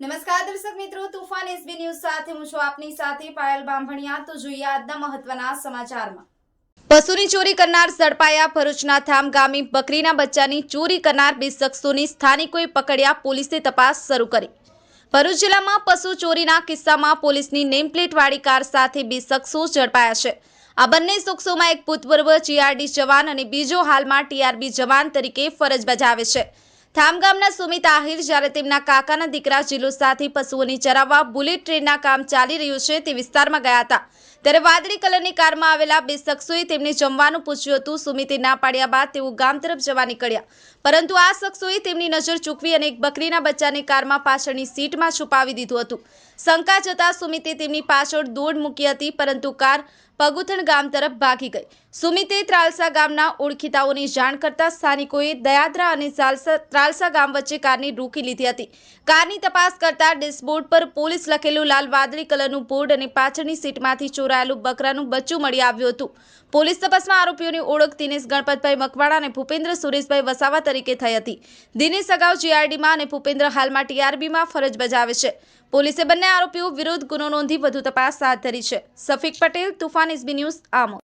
નમસ્કાર દર્શક મિત્રો, તુફાન એસબી ન્યૂઝ સાથે હું છું આપની સાથે પાયલ બાંભણિયા. તો જોઈએ આજના મહત્વના સમાચારમાં. પશુની ચોરી કરનાર ઝડપાયા ભરૂચના થામ ગામે બકરીના બચ્ચાની ચોરી કરનાર બે શખ્સોની સ્થાનિકોએ પકડ્યા પોલીસે તપાસ શરૂ કરી. ભરૂચ જિલ્લામાં પશુ ચોરીના કિસ્સામાં પોલીસની નેમપ્લેટવાળી કાર સાથે બે શખ્સો ઝડપાયા છે. આ બંને શખ્સોમાં એક ભૂતપૂર્વ જીઆરડી જવાન અને બીજો હાલમાં ટીઆરબી જવાન તરીકે ફરજ બજાવે છે. થામ ગામના સુમિત આહિર જ્યારે તેમના કાકાના દીકરા જીલુ સાથે પશુઓને ચરાવવા બુલેટ ટ્રેનના કામ ચાલી રહ્યું છે તે વિસ્તારમાં ગયા હતા. ત્યારે વાદળી કલરની કારમાં આવેલા બે શખ્સોએ તેમને જમવાનું પૂછ્યું હતું. સુમિતે ના પાડ્યા બાદ તેઓ ગામ તરફ જવા નીકળ્યા. પરંતુ આ શખ્સોએ તેમની નજર ચૂકવી અને એક બકરીના બચ્ચાને કારમાં પાછળની સીટમાં છુપાવી દીધું હતું. શંકા જતા સુમિતે તેમની પાછળ દોડ મૂકી હતી, પરંતુ કાર પગુથણ ગામ તરફ ભાગી ગઈ. સુમિતે ત્રાલસા ગામના ઓળખીતાઓની જાણ કરતા સ્થાનિકોએ દયાદરા અને ત્રાલસા ગામ વચ્ચે કારની રોકી લીધી હતી. કારની તપાસ કરતા ડેશબોર્ડ પર પોલીસ લખેલું લાલ વાદળી કલરનું બોર્ડ અને પાછળની સીટમાંથી ચોરાયેલું બકરાનું બચ્ચું મળી આવ્યું હતું. પોલીસ તપાસમાં આરોપીઓની ઓળખ દિનેશ ગણપતભાઈ મકવાણા અને ભૂપેન્દ્ર સુરેશભાઈ વસાવા તરીકે થઈ હતી. દિનેશ અગાઉ જીઆરડીમાં અને ભૂપેન્દ્ર હાલમાં ટીઆરબીમાં ફરજ બજાવે છે. પોલીસે બંને આરોપીઓ વિરુદ્ધ ગુનો નોંધી વધુ તપાસ હાથ ધરી છે. સફીક પટેલ, તુફાન ઇઝબી ન્યૂઝ, આમોદ.